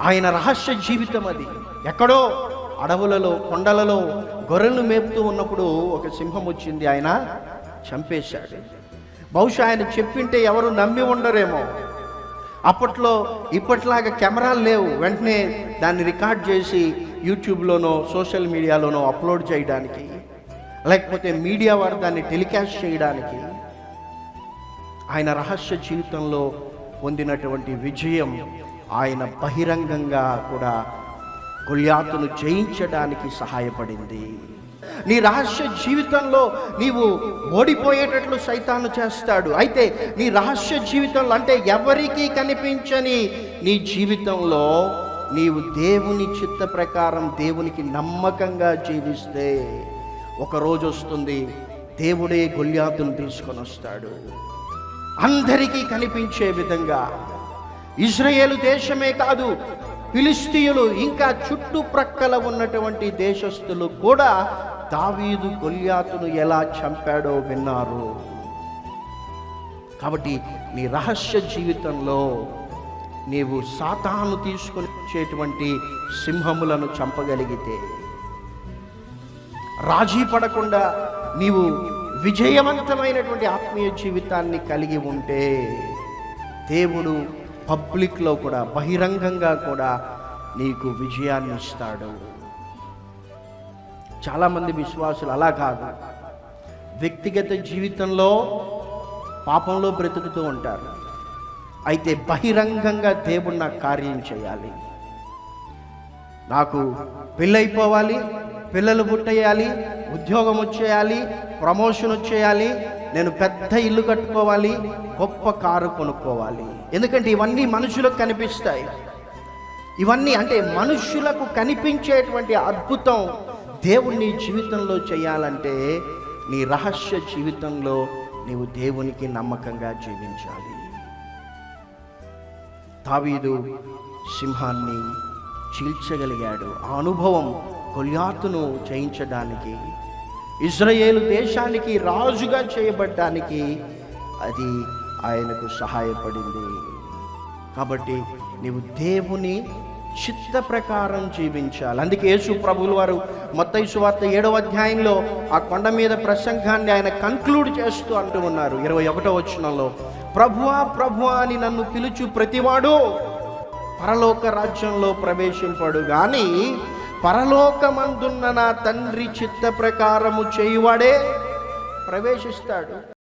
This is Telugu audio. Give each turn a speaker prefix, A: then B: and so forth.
A: ఆయన రహస్య జీవితం అది. ఎక్కడో అడవులలో కొండలలో గొర్రెలను మేపుతూ ఉన్నప్పుడు ఒక సింహం వచ్చింది. ఆయన చంపేశాడు. బహుశా ఆయన చెప్పింటే ఎవరు నమ్మి ఉండరేమో. అప్పట్లో ఇప్పట్లాగా కెమెరాలు లేవు. వెంటనే దాన్ని రికార్డ్ చేసి యూట్యూబ్లోనో సోషల్ మీడియాలోనో అప్లోడ్ చేయడానికి లేకపోతే మీడియా వారు దాన్ని టెలికాస్ట్ చేయడానికి ఆయన రహస్య జీవితంలో పొందినటువంటి విజయం ఆయన బహిరంగంగా కూడా గొల్యాతును జయించడానికి సహాయపడింది. నీ రహస్య జీవితంలో నీవు ఓడిపోయేటట్లు సైతాను చేస్తాడు. అయితే నీ రహస్య జీవితంలో అంటే ఎవరికీ కనిపించని నీ జీవితంలో నీవు దేవుని చిత్త ప్రకారం దేవునికి నమ్మకంగా జీవిస్తే ఒకరోజు వస్తుంది దేవుడే గొల్యాతును తీసుకొని వస్తాడు. అందరికీ కనిపించే విధంగా ఇజ్రాయేలు దేశమే కాదు ఫిలిస్తీయులు ఇంకా చుట్టుప్రక్కల ఉన్నటువంటి దేశస్థులు కూడా దావీదు కొల్యాతును ఎలా చంపాడో విన్నారు. కాబట్టి నీ రహస్య జీవితంలో నీవు సాతాను తీసుకొని వచ్చేటువంటి సింహములను చంపగలిగితే రాజీ పడకుండా నీవు విజయవంతమైనటువంటి ఆత్మీయ జీవితాన్ని కలిగి ఉంటే దేవుడు పబ్లిక్లో కూడా బహిరంగంగా కూడా నీకు విజయాన్ని ఇస్తాడు. చాలామంది విశ్వాసులు అలా కాదు. వ్యక్తిగత జీవితంలో పాపంలో బ్రతుకుతూ ఉంటారు. అయితే బహిరంగంగా దేవుడు నాకు కార్యం చేయాలి. నాకు పెళ్ళైపోవాలి పిల్లలు పుట్టేయాలి ఉద్యోగం వచ్చేయాలి ప్రమోషన్ వచ్చేయాలి నేను పెద్ద ఇల్లు కట్టుకోవాలి గొప్ప కారు కొనుక్కోవాలి. ఎందుకంటే ఇవన్నీ మనుషులకు కనిపిస్తాయి. ఇవన్నీ అంటే మనుషులకు కనిపించేటువంటి అద్భుతం దేవుణ్ణి జీవితంలో చేయాలంటే నీ రహస్య జీవితంలో నీవు దేవునికి నమ్మకంగా జీవించాలి. తావీదు సింహాన్ని చీల్చగలిగాడు. ఆ అనుభవం కొల్యాతును చేయించడానికి ఇజ్రాయేలు దేశానికి రాజుగా చేయబడ్డానికి అది ఆయనకు సహాయపడింది. కాబట్టి నీవు దేవుని చిత్త ప్రకారం జీవించాలి. అందుకే యేసు ప్రభులు వారు మత్తయి వార్త ఏడవ అధ్యాయంలో ఆ కొండ మీద ప్రసంగాన్ని ఆయన కంక్లూడ్ చేస్తూ అంటూ ఉన్నారు. ఇరవై ఒకటో వచనంలో ప్రభువా ప్రభువా అని నన్ను పిలుచు ప్రతివాడు పరలోక రాజ్యంలో ప్రవేశింపడు కానీ పరలోకమందున్న నా తండ్రి చిత్త ప్రకారము చేయువాడే ప్రవేశిస్తాడు.